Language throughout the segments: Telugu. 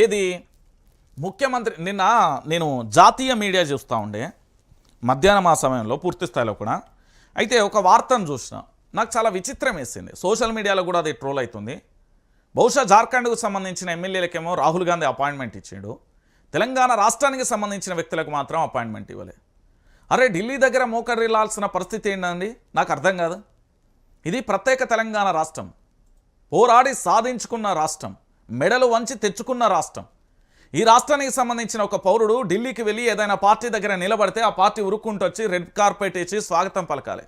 ఏది? ముఖ్యమంత్రి నిన్న నేను జాతీయ మీడియా చూస్తూ ఉండే మధ్యాహ్నం ఆ సమయంలో పూర్తి స్థాయిలో కూడా. అయితే ఒక వార్తను చూసిన నాకు చాలా విచిత్రం వేసింది. సోషల్ మీడియాలో కూడా అది ట్రోల్ అవుతుంది. బహుశా జార్ఖండ్కు సంబంధించిన ఎమ్మెల్యేలకేమో రాహుల్ గాంధీ అపాయింట్మెంట్ ఇచ్చాడు. తెలంగాణ రాష్ట్రానికి సంబంధించిన వ్యక్తులకు మాత్రం అపాయింట్మెంట్ ఇవ్వలే. అరే ఢిల్లీ దగ్గర మోకరిల్లాల్సిన పరిస్థితి ఏంటండి? నాకు అర్థం కాదు. ఇది ప్రత్యేక తెలంగాణ రాష్ట్రం. పోరాడి సాధించుకున్న రాష్ట్రం. మెడలు వంచి తెచ్చుకున్న రాష్ట్రం. ఈ రాష్ట్రానికి సంబంధించిన ఒక పౌరుడు ఢిల్లీకి వెళ్ళి ఏదైనా పార్టీ దగ్గర నిలబడితే ఆ పార్టీ ఉరుక్కుంటూ వచ్చి రెడ్ కార్పెట్ ఇచ్చి స్వాగతం పలకాలి.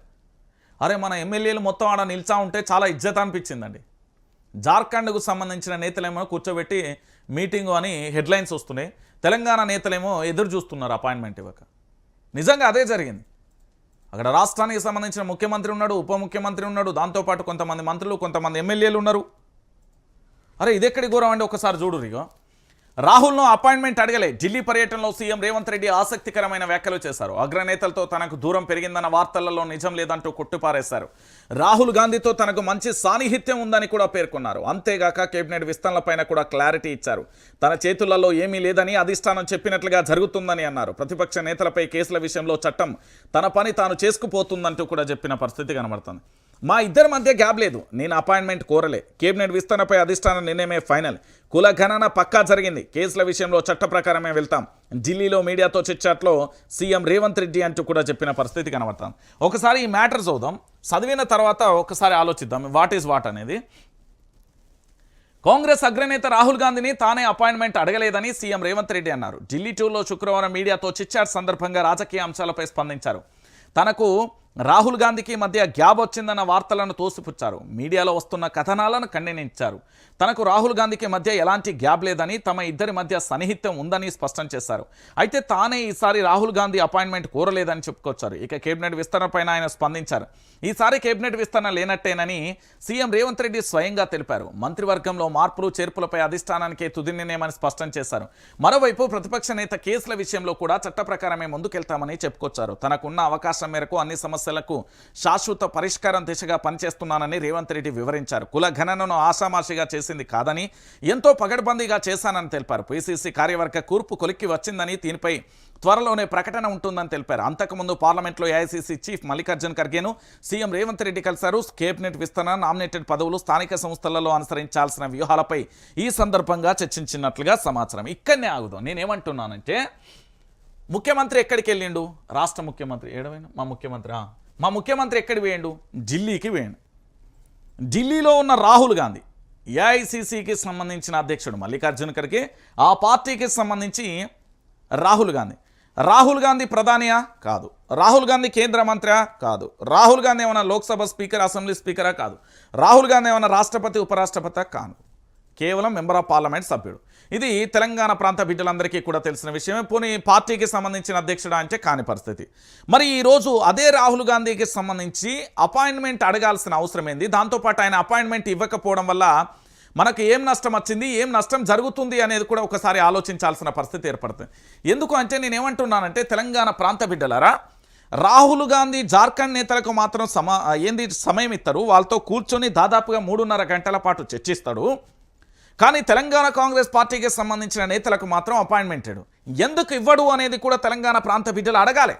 అరే మన ఎమ్మెల్యేలు మొత్తం ఆడ నిల్చా ఉంటే చాలా ఇజ్జత అనిపించిందండి. జార్ఖండ్కు సంబంధించిన నేతలేమో కూర్చోబెట్టి మీటింగు అని హెడ్లైన్స్ వస్తున్నాయి. తెలంగాణ నేతలేమో ఎదురు చూస్తున్నారు అపాయింట్మెంట్ ఇవ్వక. నిజంగా అదే జరిగింది. అక్కడ రాష్ట్రానికి సంబంధించిన ముఖ్యమంత్రి ఉన్నాడు ఉప ముఖ్యమంత్రి ఉన్నాడు దాంతోపాటు కొంతమంది మంత్రులు కొంతమంది ఎమ్మెల్యేలు ఉన్నారు. అరే ఇది ఎక్కడి ఘోరం అండి? ఒకసారి చూడు ఇగో. రాహుల్ను అపాయింట్మెంట్ అడగలే. ఢిల్లీ పర్యటనలో సీఎం రేవంత్ రెడ్డి ఆసక్తికరమైన వ్యాఖ్యలు చేశారు. అగ్రనేతలతో తనకు దూరం పెరిగిందన్న వార్తలలో నిజం లేదంటూ కొట్టుపారేశారు. రాహుల్ గాంధీతో తనకు మంచి సాన్నిహిత్యం ఉందని కూడా పేర్కొన్నారు. అంతేగాక కేబినెట్ విస్తరణలపైన కూడా క్లారిటీ ఇచ్చారు. తన చేతులలో ఏమీ లేదని అధిష్టానం చెప్పినట్లుగా జరుగుతుందని అన్నారు. ప్రతిపక్ష నేతలపై కేసుల విషయంలో చట్టం తన పని తాను చేసుకుపోతుందంటూ కూడా చెప్పిన పరిస్థితి కనబడుతుంది. మా ఇద్దరి మధ్య గ్యాప్ లేదు. నేను అపాయింట్మెంట్ కోరలే. కేబినెట్ విస్తరణపై అధిష్టాన నిర్ణయమే ఫైనల్. కుల గణన పక్కా జరిగింది. కేసుల విషయంలో చట్ట ప్రకారమే వెళ్తాం. ఢిల్లీలో మీడియాతో చిచ్చాట్లో సీఎం రేవంత్ రెడ్డి అంటూ కూడా చెప్పిన పరిస్థితి కనబడతాం ఒకసారి ఈ మ్యాటర్ చూద్దాం. చదివిన తర్వాత ఒకసారి ఆలోచిద్దాం. వాట్ ఈజ్ వాట్ అనేది. కాంగ్రెస్ అగ్రనేత రాహుల్ గాంధీని తానే అపాయింట్మెంట్ అడగలేదని సీఎం రేవంత్ రెడ్డి అన్నారు. ఢిల్లీ టూర్లో శుక్రవారం మీడియాతో చిచ్చాట్ సందర్భంగా రాజకీయ అంశాలపై స్పందించారు. తనకు రాహుల్ గాంధీకి మధ్య గ్యాప్ వచ్చిందన్న వార్తలను తోసిపుచ్చారు. మీడియాలో వస్తున్న కథనాలను ఖండించారు తనకు రాహుల్ గాంధీకి మధ్య ఎలాంటి గ్యాప్ లేదని తమ ఇద్దరి మధ్య సన్నిహిత్యం ఉందని స్పష్టం చేశారు. అయితే తానే ఈసారి రాహుల్ గాంధీ అపాయింట్మెంట్ కోరలేదని చెప్పుకొచ్చారు. ఇక కేబినెట్ విస్తరణపైన ఆయన స్పందించారు. ఈసారి కేబినెట్ విస్తరణ లేనట్టేనని సీఎం రేవంత్ రెడ్డి స్వయంగా తెలిపారు. మంత్రివర్గంలో మార్పులు చేర్పులపై అధిష్టానానికే తుది నిర్ణయమని స్పష్టం చేశారు. మరోవైపు ప్రతిపక్ష నేత కేసుల విషయంలో కూడా చట్ట ప్రకారమే ముందుకెళ్తామని చెప్పుకొచ్చారు. తనకున్న అవకాశం మేరకు అన్ని సమస్యలకు శాశ్వత పరిష్కారం దిశగా పనిచేస్తున్నానని రేవంత్ రెడ్డి వివరించారు. కుల గణనను ఆషామాషిగా చేసింది కాదని ఎంతో పగడ్బందీగా చేశానని తెలిపారు. పిసిసి కార్యవర్గ కూర్పు కొలిక్కి వచ్చిందని దీనిపై త్వరలోనే ప్రకటన ఉంటుందని తెలిపారు. అంతకుముందు పార్లమెంట్లో ఏఐసీసీ చీఫ్ మల్లికార్జున్ ఖర్గేను సీఎం రేవంత్ రెడ్డి కలిశారు. కేబినెట్ విస్తరణ నామినేటెడ్ పదవులు స్థానిక సంస్థలలో అనుసరించాల్సిన వ్యూహాలపై ఈ సందర్భంగా చర్చించినట్లుగా సమాచారం. ఇక్కడనే ఆగుదాం. నేనేమంటున్నానంటే ముఖ్యమంత్రి ఎక్కడికి వెళ్ళిండు? రాష్ట్ర ముఖ్యమంత్రి. ఏడవైనా? మా ముఖ్యమంత్రి మా ముఖ్యమంత్రి ఎక్కడికి వేయండు ఢిల్లీకి వేయండు ఢిల్లీలో ఉన్న రాహుల్ గాంధీ ఏఐసిసికి సంబంధించిన అధ్యక్షుడు మల్లికార్జున ఖర్గే ఆ పార్టీకి సంబంధించి రాహుల్ గాంధీ. రాహుల్ గాంధీ ప్రధానియా? కాదు. రాహుల్ గాంధీ కేంద్ర మంత్రియా? కాదు. రాహుల్ గాంధీ ఏమైనా లోక్సభ స్పీకర్ అసెంబ్లీ స్పీకరా? కాదు. రాహుల్ గాంధీ ఏమైనా రాష్ట్రపతి ఉపరాష్ట్రపతి? కాదు కేవలం మెంబర్ ఆఫ్ పార్లమెంట్ సభ్యుడు. ఇది తెలంగాణ ప్రాంత బిడ్డలందరికీ కూడా తెలిసిన విషయమే. పోనీ పార్టీకి సంబంధించిన అధ్యక్షుడు అంటే కాని పరిస్థితి. మరి ఈరోజు అదే రాహుల్ గాంధీకి సంబంధించి అపాయింట్మెంట్ అడగాల్సిన అవసరం ఏంది? దాంతోపాటు ఆయన అపాయింట్మెంట్ ఇవ్వకపోవడం వల్ల మనకు ఏం నష్టం వచ్చింది? ఏం నష్టం జరుగుతుంది అనేది కూడా ఒకసారి ఆలోచించాల్సిన పరిస్థితి ఏర్పడుతుంది. ఎందుకు అంటే నేను ఏమంటున్నానంటే తెలంగాణ ప్రాంత బిడ్డలారా రాహుల్ గాంధీ జార్ఖండ్ నేతలకు మాత్రం సమా ఏంది? సమయం ఇస్తారు వాళ్ళతో కూర్చొని దాదాపుగా మూడున్నర గంటల పాటు చర్చిస్తాడు. కానీ తెలంగాణ కాంగ్రెస్ పార్టీకి సంబంధించిన నేతలకు మాత్రం అపాయింట్మెంట్ ఇవ్వడు. ఎందుకు ఇవ్వడు అనేది కూడా తెలంగాణ ప్రాంత బిడ్డలు అడగాలి.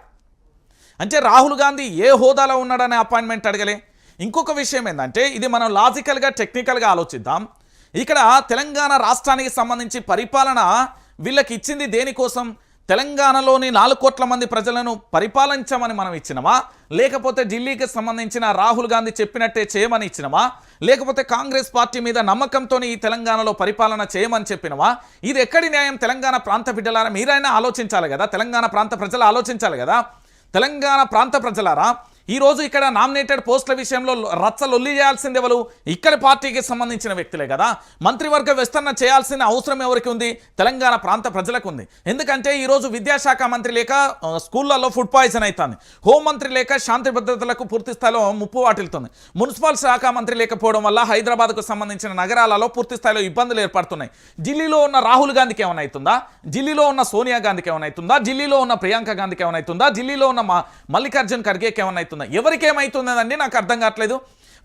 అంటే రాహుల్ గాంధీ ఏ హోదాలో ఉన్నాడనే అపాయింట్మెంట్ అడగలే. ఇంకొక విషయం ఏంటంటే ఇది మనం లాజికల్గా టెక్నికల్గా ఆలోచిద్దాం. ఇక్కడ తెలంగాణ రాష్ట్రానికి సంబంధించి పరిపాలన వీళ్ళకి ఇచ్చింది దేనికోసం? తెలంగాణలోని నాలుగు కోట్ల మంది ప్రజలను పరిపాలించమని మనం ఇచ్చినమా? లేకపోతే ఢిల్లీకి సంబంధించిన రాహుల్ గాంధీ చెప్పినట్టే చేయమని ఇచ్చినమా? లేకపోతే కాంగ్రెస్ పార్టీ మీద నమ్మకంతో ఈ తెలంగాణలో పరిపాలన చేయమని చెప్పినవా ఇది ఎక్కడి న్యాయం? తెలంగాణ ప్రాంత బిడ్డలారా మీరైనా ఆలోచించాలి కదా? తెలంగాణ ప్రాంత ప్రజలు ఆలోచించాలి కదా? తెలంగాణ ప్రాంత ప్రజలారా ఈరోజు ఇక్కడ నామినేటెడ్ పోస్టుల విషయంలో రచ్చలొల్లి చేయాల్సింది ఎవరు? ఇక్కడ పార్టీకి సంబంధించిన వ్యక్తులే కదా. మంత్రివర్గ విస్తరణ చేయాల్సిన అవసరం ఎవరికి ఉంది? తెలంగాణ ప్రాంత ప్రజలకు ఉంది. ఎందుకంటే ఈరోజు విద్యాశాఖ మంత్రి లేక ఆ, స్కూళ్ళల్లో ఫుడ్ పాయిజన్ అవుతుంది హోంమంత్రి లేక శాంతి భద్రతలకు పూర్తి స్థాయిలో ముప్పు వాటిల్తుంది. మున్సిపల్ శాఖ మంత్రి లేకపోవడం వల్ల హైదరాబాద్కు సంబంధించిన నగరాలలో పూర్తి స్థాయిలో ఇబ్బందులు ఏర్పడుతున్నాయి. ఢిల్లీలో ఉన్న రాహుల్ గాంధీకి ఏమైనా అవుతుందా? ఢిల్లీలో ఉన్న సోనియా గాంధీకి ఏమైనా అవుతుందా? ఢిల్లీలో ఉన్న ప్రియాంక గాంధీకి ఏమైనా అవుతుందా? ఢిల్లీలో ఉన్న మల్లికార్జున్ ఖర్గేకి ఏమైనా అవుతుందా ఎవరికి నాకు అర్థం కావట్లేదు.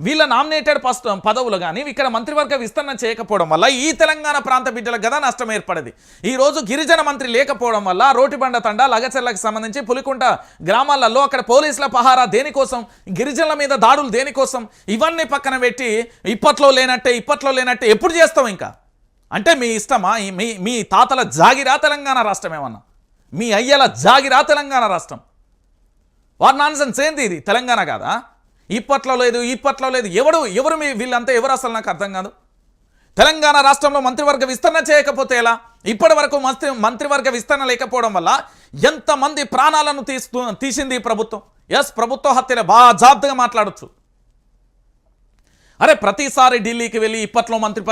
వీళ్ళ నామినేటెడ్ పస్ట్ పదవులు కానీ ఇక్కడ మంత్రివర్గ విస్తరణ చేయకపోవడం వల్ల ఈ తెలంగాణ ప్రాంత బిడ్డలకు కదా నష్టం ఏర్పడేది. ఈ రోజు గిరిజన మంత్రి లేకపోవడం వల్ల రోటిబండ తండ లగచెర్లకు సంబంధించి పులికుంట గ్రామాలలో అక్కడ పోలీసుల పహారా దేనికోసం? గిరిజనుల మీద దాడులు దేనికోసం? ఇవన్నీ పక్కన పెట్టి ఇప్పట్లో లేనట్టే ఇప్పట్లో లేనట్టే ఎప్పుడు చేస్తాం ఇంకా? అంటే మీ ఇష్టమా? మీ మీ తాతల జాగిరా తెలంగాణ రాష్ట్రం ఏమన్నా మీ అయ్యల జాగిరా తెలంగాణ రాష్ట్రం? వార్ నాన్సెన్స్ ఏంది ఇది? తెలంగాణ కాదా? ఇప్పట్లో లేదు ఇప్పట్లో లేదు. ఎవడు ఎవరు మీ వీళ్ళంతా ఎవరు అసలు నాకు అర్థం కాదు. తెలంగాణ రాష్ట్రంలో మంత్రివర్గ విస్తరణ చేయకపోతే ఎలా? ఇప్పటి వరకు మంత్రి మంత్రివర్గ విస్తరణ లేకపోవడం వల్ల ఎంతమంది ప్రాణాలను తీస్తూ తీసింది ఈ ప్రభుత్వం? ఎస్ ప్రభుత్వ హత్యలే బాగా జాబ్దగా మాట్లాడొచ్చు. అరే ప్రతిసారి ఢిల్లీకి వెళ్ళి ఇప్పట్లో మంత్రి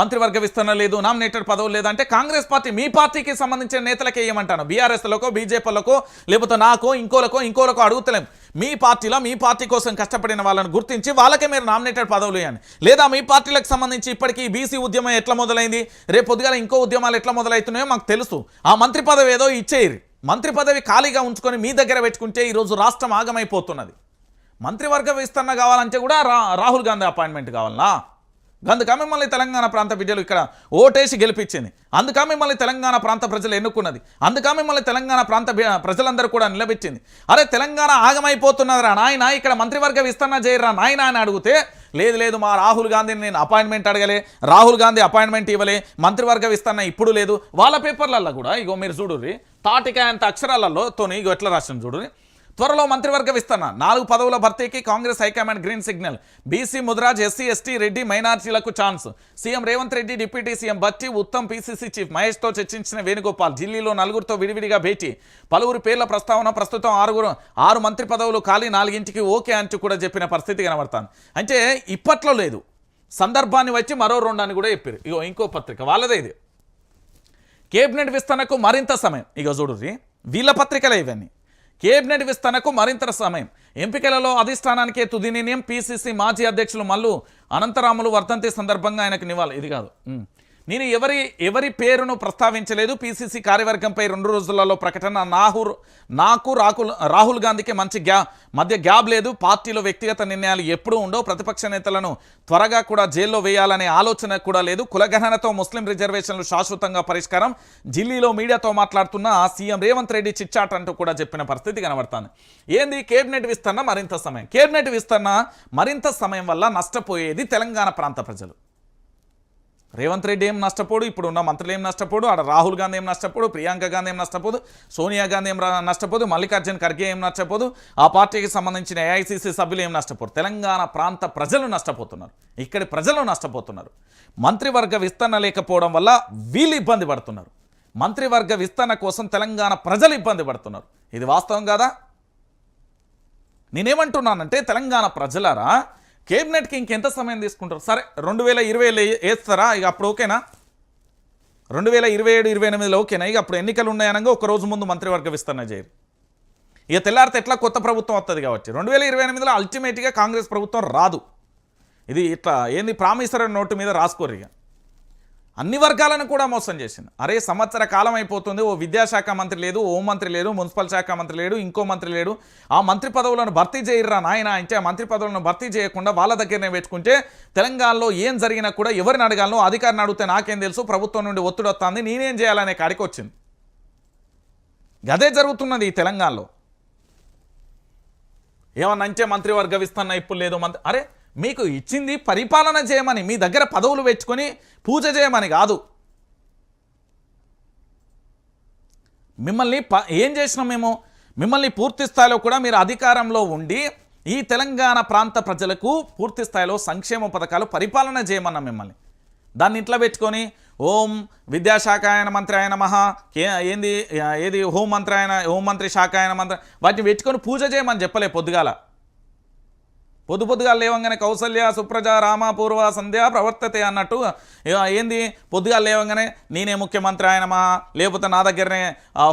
మంత్రివర్గ విస్తరణ లేదు నామినేటెడ్ పదవులు లేదంటే కాంగ్రెస్ పార్టీ మీ పార్టీకి సంబంధించిన నేతలకే ఏమంటాను? బీఆర్ఎస్లకో బీజేపీలకో లేకపోతే నాకో ఇంకోలకో ఇంకోలకో అడుగుతలేం. మీ పార్టీలో మీ పార్టీ కోసం కష్టపడిన వాళ్ళని గుర్తించి వాళ్ళకే మీరు నామినేటెడ్ పదవులు ఇవ్వండి. లేదా మీ పార్టీలకు సంబంధించి ఇప్పటికీ బీసీ ఉద్యమం ఎట్లా మొదలైంది? రేపు పొద్దుగాల ఇంకో ఉద్యమాలు ఎట్లా మొదలవుతున్నాయో మాకు తెలుసు. ఆ మంత్రి పదవి ఏదో ఇచ్చేయరు మంత్రి పదవి ఖాళీగా ఉంచుకొని మీ దగ్గర పెట్టుకుంటే ఈరోజు రాష్ట్రం ఆగమైపోతున్నది. మంత్రివర్గ విస్తరణ కావాలంటే కూడా రా రాహుల్ గాంధీ అపాయింట్మెంట్ కావాలనా? అందుక మిమ్మల్ని తెలంగాణ ప్రాంత బిడ్డలు ఇక్కడ ఓటేసి గెలిపించింది. అందుక మిమ్మల్ని తెలంగాణ ప్రాంత ప్రజలు ఎన్నుకున్నది. అందుక మిమ్మల్ని తెలంగాణ ప్రాంత ప్రజలందరూ కూడా నిలబెట్టింది. అరే తెలంగాణ ఆగమైపోతున్నదిరా నాయన ఇక్కడ మంత్రివర్గ విస్తరణ చేయరా నాయన అని అడిగితే లేదు లేదు మా రాహుల్ గాంధీని నేను అపాయింట్మెంట్ అడగలే. రాహుల్ గాంధీ అపాయింట్మెంట్ ఇవ్వలే. మంత్రివర్గ విస్తరణ ఇప్పుడు లేదు. వాళ్ళ పేపర్లలో కూడా ఇగో మీరు చూడుర్రి తాటికాయ అంత అక్షరాలలో తోని ఇగో ఎట్లా రాసిన చూడుర్రి? త్వరలో మంత్రివర్గ విస్తరణ. నాలుగు పదవుల భర్తీకి Congress high command green signal. BC Mudiraj SC ST Reddy మైనార్టీలకు chance. CM Revanth Reddy deputy CM Bhatti Uttam PCC chief మహేష్తో చర్చించిన వేణుగోపాల్ ఢిల్లీలో నలుగురితో విడివిడిగా భేటీ. పలువురు పేర్ల ప్రస్తావన ప్రస్తుతం ఆరుగురు ఆరు మంత్రి పదవులు ఖాళీ నాలుగింటికి ఓకే అంటూ కూడా చెప్పిన పరిస్థితి కనబడతాను అంటే ఇప్పట్లో లేదు. సందర్భాన్ని వచ్చి మరో రెండు అని కూడా చెప్పారు ఇగో ఇంకో పత్రిక. వాళ్ళదే ఇది. కేబినెట్ విస్తరణకు మరింత సమయం. ఇక చూడుర్రి. వీళ్ళ పత్రికలే ఇవన్నీ. కేబినెట్ విస్తరణకు మరింత సమయం. ఎంపికలలో అధిష్టానానికే తుది నిర్ణయం పిసిసి మాజీ అధ్యక్షులు మల్లు అనంతరాములు వర్ధంతి సందర్భంగా ఆయనకు నివాళి. ఇది కాదు. నేను ఎవరి ఎవరి పేరును ప్రస్తావించలేదు. పీసీసీ కార్యవర్గంపై రెండు రోజులలో ప్రకటన నాహుర్ నాకు రాకుల్ రాహుల్ గాంధీకి మంచి గ్యా మధ్య గ్యాబ్ లేదు. పార్టీలో వ్యక్తిగత నిర్ణయాలు ఎప్పుడూ ఉండవు. ప్రతిపక్ష నేతలను త్వరగా కూడా జైల్లో వేయాలనే ఆలోచన కూడా లేదు. కులగణనతో ముస్లిం రిజర్వేషన్లు శాశ్వతంగా పరిష్కారం. ఢిల్లీలో మీడియాతో మాట్లాడుతున్న సీఎం రేవంత్ రెడ్డి చిచ్చాట్ అంటూ కూడా చెప్పిన పరిస్థితి కనబడుతుంది. ఏంది? కేబినెట్ విస్తరణ మరింత సమయం. కేబినెట్ విస్తరణ మరింత సమయం వల్ల నష్టపోయేది తెలంగాణ ప్రాంత ప్రజలు. రేవంత్ రెడ్డి ఏం నష్టపోడు ఇప్పుడు ఉన్న మంత్రులు ఏం నష్టపోడు ఆడ రాహుల్ గాంధీ ఏం నష్టపోడు ప్రియాంక గాంధీ ఏం నష్టపోదు సోనియా గాంధీ ఏం నష్టపోదు మల్లికార్జున్ ఖర్గే ఏం నష్టపోదు ఆ పార్టీకి సంబంధించిన ఏఐసిసి సభ్యులు ఏం నష్టపోరు. తెలంగాణ ప్రాంత ప్రజలు నష్టపోతున్నారు. ఇక్కడి ప్రజలు నష్టపోతున్నారు. మంత్రివర్గ విస్తరణ లేకపోవడం వల్ల వీళ్ళు ఇబ్బంది పడుతున్నారు. మంత్రివర్గ విస్తరణ కోసం తెలంగాణ ప్రజలు ఇబ్బంది పడుతున్నారు. ఇది వాస్తవం కాదా? నేనేమంటున్నానంటే తెలంగాణ ప్రజలారా కేబినెట్కి ఇంకెంత సమయం తీసుకుంటారు? సరే రెండు వేల ఇరవైలో వేస్తారా? ఇక అప్పుడు ఓకేనా? రెండు వేల ఇరవై ఏడు ఇరవై ఎనిమిదిలో ఓకేనా? ఇక అప్పుడు ఎన్నికలు ఉన్నాయనగా ఒక రోజు ముందు మంత్రివర్గ విస్తరణ చేయరు ఇక తెల్లారితే ఎట్లా కొత్త ప్రభుత్వం వస్తుంది కాబట్టి. రెండు వేల ఇరవై ఎనిమిదిలో అల్టిమేట్గా కాంగ్రెస్ ప్రభుత్వం రాదు. ఇది ఇట్లా ఏంది? ప్రామిసరీ నోటు మీద రాసుకోరు ఇక. అన్ని వర్గాలను కూడా మోసం చేసింది. అరే సంవత్సర కాలం అయిపోతుంది ఓ విద్యాశాఖ మంత్రి లేదు హోం మంత్రి లేదు మున్సిపల్ శాఖ మంత్రి లేడు ఇంకో మంత్రి లేడు. ఆ మంత్రి పదవులను భర్తీ చేయరా నాయన అంటే ఆ మంత్రి పదవులను భర్తీ చేయకుండా వాళ్ళ దగ్గరనే పెట్టుకుంటే తెలంగాణలో ఏం జరిగినా కూడా ఎవరిని అడగాలను అధికారిని అడిగితే నాకేం తెలుసు ప్రభుత్వం నుండి ఒత్తిడి వస్తుంది నేనేం చేయాలనే కాడికి వచ్చింది. గదే జరుగుతున్నది ఈ తెలంగాణలో. ఏమన్నా అంటే మంత్రివర్గ విస్తరణ ఇప్పుడు లేదు మంత్రి అరే మీకు ఇచ్చింది పరిపాలన చేయమని మీ దగ్గర పదవులు పెట్టుకొని పూజ చేయమని కాదు. మిమ్మల్ని ప ఏం చేసినాం మేము? మిమ్మల్ని పూర్తి స్థాయిలో కూడా మీరు అధికారంలో ఉండి ఈ తెలంగాణ ప్రాంత ప్రజలకు పూర్తి స్థాయిలో సంక్షేమ పథకాలు పరిపాలన చేయమన్నాం మిమ్మల్ని. దాన్ని ఇంట్లో పెట్టుకొని ఓం విద్యాశాఖ ఆయన మంత్రి ఆయన మహా ఏంది ఏది హోం మంత్రి ఆయన హోంమంత్రి శాఖ ఆయన మంత్రి వాటిని పెట్టుకొని పూజ చేయమని చెప్పలే పొద్దుగాల. పొద్దు పొద్దుగా లేవంగానే కౌసల్య సుప్రజ రామ పూర్వ సంధ్య ప్రవర్తతే అన్నట్టు ఏంది? పొద్దుగా లేవంగానే నేనే ముఖ్యమంత్రి ఆయనమా లేకపోతే నా దగ్గరనే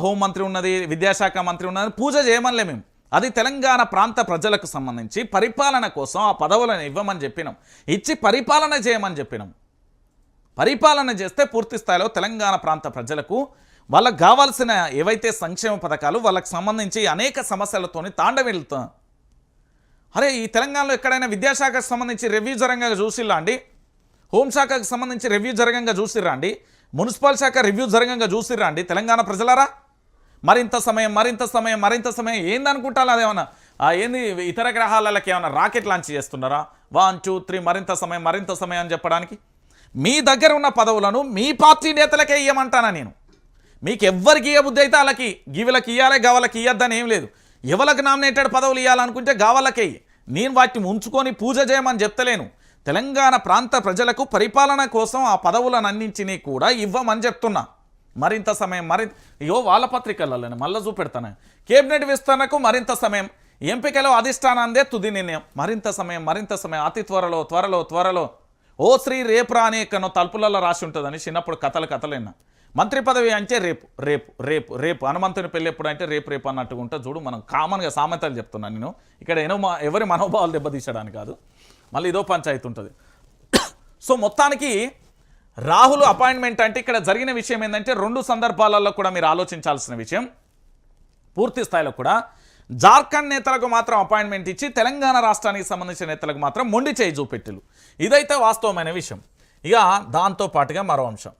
హోంమంత్రి ఉన్నది విద్యాశాఖ మంత్రి ఉన్నది పూజ చేయమనిలే మేము. అది తెలంగాణ ప్రాంత ప్రజలకు సంబంధించి పరిపాలన కోసం ఆ పదవులను ఇవ్వమని చెప్పినాం. ఇచ్చి పరిపాలన చేయమని చెప్పినాం. పరిపాలన చేస్తే పూర్తి స్థాయిలో తెలంగాణ ప్రాంత ప్రజలకు వాళ్ళకు కావాల్సిన ఏవైతే సంక్షేమ పథకాలు వాళ్ళకు సంబంధించి అనేక సమస్యలతోని తాండవిల్తా అరే ఈ తెలంగాణలో ఎక్కడైనా విద్యాశాఖకు సంబంధించి రివ్యూ జరంగా చూసిల్లా అండి? హోంశాఖకు సంబంధించి రివ్యూ జరగంగా చూసిర్రా అండి? మున్సిపల్ శాఖ రివ్యూ జరగంగా చూసిర్రా అండి? తెలంగాణ ప్రజలారా? మరింత సమయం మరింత సమయం మరింత సమయం ఏందనుకుంటారు అదేమన్నా ఏంది ఇతర గ్రహాలకి ఏమైనా రాకెట్ లాంచ్ చేస్తున్నారా? వన్ టూ త్రీ మరింత సమయం మరింత సమయం అని చెప్పడానికి? మీ దగ్గర ఉన్న పదవులను మీ పార్టీ నేతలకే ఇవ్వమంటానా నేను? మీకు ఎవ్వరికి ఇయ్య బుద్ధి అయితే వాళ్ళకి గీవులకి ఇవ్వాలి గవలకి ఇయ్యద్దని ఏం లేదు. ఎవరికి నామినేటెడ్ పదవులు ఇవ్వాలనుకుంటే గావలకే నేను వాటిని ఉంచుకొని పూజ చేయమని చెప్తలేను. తెలంగాణ ప్రాంత ప్రజలకు పరిపాలన కోసం ఆ పదవులను అందించినవి కూడా ఇవ్వమని చెప్తున్నా. మరింత సమయం మరింత అయ్యో వాళ్ళ పత్రికలలోనే మళ్ళీ చూపెడతాను. కేబినెట్ విస్తరణకు మరింత సమయం. ఎంపికలో అధిష్టానాందే తుది నిర్ణయం. మరింత సమయం మరింత సమయం. అతి త్వరలో త్వరలో త్వరలో. ఓ శ్రీ రేపురా అనే కనో తలుపులలో రాసి ఉంటుందని చిన్నప్పుడు కథలు కథలేనా మంత్రి పదవి అంటే రేపు రేపు రేపు రేపు. హనుమంతుని పెళ్ళి ఎప్పుడు అంటే రేపు రేపు అన్నట్టుగా ఉంటుంది. చూడు మనం కామన్గా సామెతలు చెప్తున్నాను నేను. ఇక్కడ ఏనో మా ఎవరి మనోభావాలు దెబ్బతీసడానికి కాదు. మళ్ళీ ఇదో పంచాయతీ ఉంటుంది. సో మొత్తానికి రాహుల్ అపాయింట్మెంట్ అంటే ఇక్కడ జరిగిన విషయం ఏంటంటే రెండు సందర్భాలలో కూడా మీరు ఆలోచించాల్సిన విషయం. పూర్తి స్థాయిలో కూడా జార్ఖండ్ నేతలకు మాత్రం అపాయింట్మెంట్ ఇచ్చి తెలంగాణ రాష్ట్రానికి సంబంధించిన నేతలకు మాత్రం మొండి చేయి చూపెట్టులు. ఇదైతే వాస్తవమైన విషయం. ఇక దాంతో పాటుగా మరో అంశం.